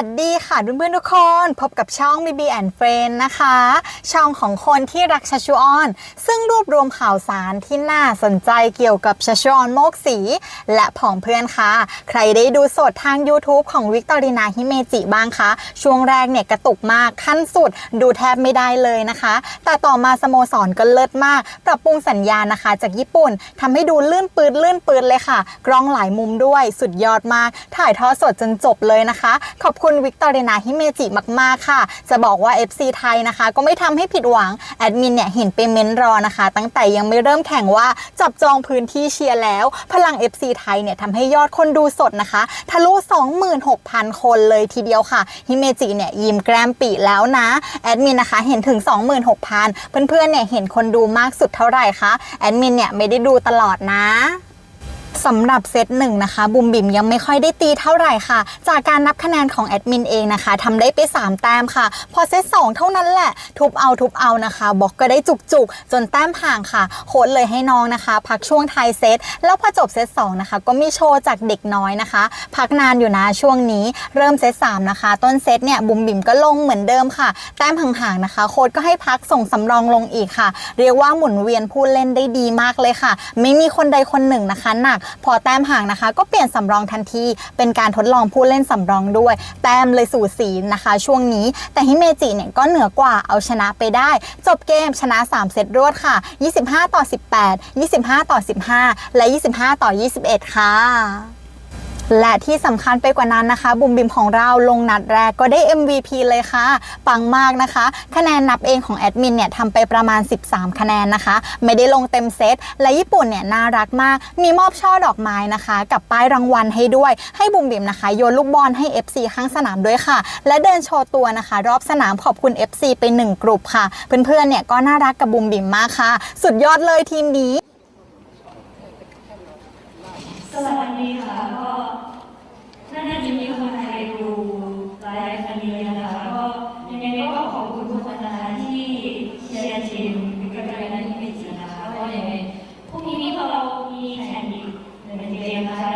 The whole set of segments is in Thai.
วัสดีค่ะเพื่อนๆทุกคน พบกับช่อง BB and Friend นะคะ ช่องของคนที่รักชัชวออน ซึ่งรวบรวมข่าวสารที่น่าสนใจเกี่ยวกับชัชวออนโมกสี และผองเพื่อนค่ะ ใครได้ดูสดทาง YouTube ของวิกตอรีนาฮิเมจิบ้างคะ ช่วงแรกเนี่ยกระตุกมากขั้นสุดดูแทบไม่ได้เลยนะคะ แต่ต่อมาสโมสรก็เลิศมาก ปรับปรุงสัญญาณนะคะ จากญี่ปุ่นทำให้ดูลื่นปืดลื่นปืดเลยค่ะ กล้องหลายมุมด้วยสุดยอดมาก ถ่ายทอดสดจนจบเลยนะคะ ขอบคุณุณวิกตอรีนาฮิเมจิมากๆค่ะ จะบอกว่า FC ไทยนะคะ ก็ไม่ทำให้ผิดหวัง แอดมินเนี่ยเห็นไปเม้นรอนะคะ ตั้งแต่ยังไม่เริ่มแข่งว่าจับจองพื้นที่เชียร์แล้ว พลัง FC ไทยเนี่ยทำให้ยอดคนดูสดนะคะ ทะลุ 26,000 คนเลยทีเดียวค่ะฮิเมจิเนี่ยยิ้มแกรมปีแล้วนะแอดมินนะคะเห็นถึง 26,000 เพื่อนๆเนี่ยเห็นคนดูมากสุดเท่าไหร่คะแอดมินเนี่ยไม่ได้ดูตลอดนะ สำหรับเซตหนึ่งนะคะบุมบิมยังไม่ค่อยได้ตีเท่าไหร่ค่ะ จากการนับคะแนนของแอดมินเองนะคะทำได้ไป 3 แต้มค่ะ พอเซต2เท่านั้นแหละ ทุบเอาทุบเอานะคะบอกก็ได้จุกๆ จนแต้มห่างค่ะ โค้ดเลยให้น้องนะคะ พักช่วงไทายเซตแล้วพอจบเซต2นะคะ ก็มีโชว์จากเด็กน้อยนะคะ พักนานอยู่นะช่วงนี้ เริ่มเซต3นะคะ ต้นเซตเนี่ยบุมบิมก็ลงเหมือนเดิมค่ะ แต้มห่างๆนะคะ โค้ดก็ให้พักส่งสำรองลงอีกค่ะ เรียกว่าหมุนเวียนผู้เล่นได้ดีมากเลยค่ะ ไม่มีคนใดคนหนึ่งนะคะหนักพอแต้มห่างนะคะ ก็เปลี่ยนสำรองทันที เป็นการทดลองผู้เล่นสำรองด้วย แต้มเลยสู่สีนะคะ ช่วงนี้ แต่ฮิเมจิเนี่ยก็เหนือกว่าเอาชนะไปได้ จบเกมชนะ 3 เซตรวดค่ะ 25 ต่อ 18 25 ต่อ 15 และ 25 ต่อ 21 ค่ะ และที่สำคัญไปกว่านั้นนะคะ บุมบิมของเราลงนัดแรกก็ได้ MVP เลยค่ะ ปังมากนะคะ คะแนนนับเองของแอดมินเนี่ยทำไปประมาณ 13 คะแนนนะคะ ไม่ได้ลงเต็มเซต และญี่ปุ่นเนี่ยน่ารักมาก มีมอบช่อดอกไม้นะคะ กับป้ายรางวัลให้ด้วย ให้บุมบิมนะคะโยนลูกบอลให้ FC ข้างสนามด้วยค่ะ และเดินโชว์ตัวนะคะ รอบสนามขอบคุณ FC ไปหนึ่งกลุ่มค่ะ เพื่อนๆเนี่ยก็น่ารักกับบุมบิมมากค่ะ สุดยอดเลยทีมนี้ สวัสดีค่ะ เกมนะคะ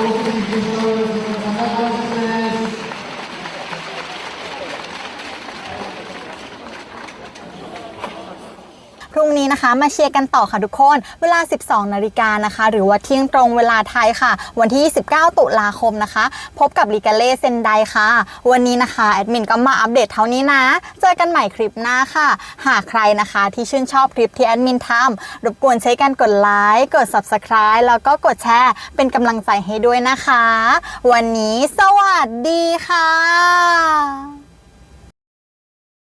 Open you. นะคะ มาเชียร์กันต่อค่ะทุกคน เวลา 12 นาฬิกานะคะ หรือว่าเที่ยงตรงเวลาไทยค่ะ วันที่ 29 ตุลาคมนะคะ พบกับลิกาเล่เซนไดค่ะ วันนี้นะคะแอดมินก็มาอัปเดตเท่านี้นะ เจอกันใหม่คลิปหน้าค่ะ หากใครนะคะที่ชื่นชอบคลิปที่แอดมินทำรบกวนใช้การกดไลค์กด Subscribe แล้วก็กดแชร์เป็นกำลังใจให้ด้วยนะคะ วันนี้สวัสดีค่ะ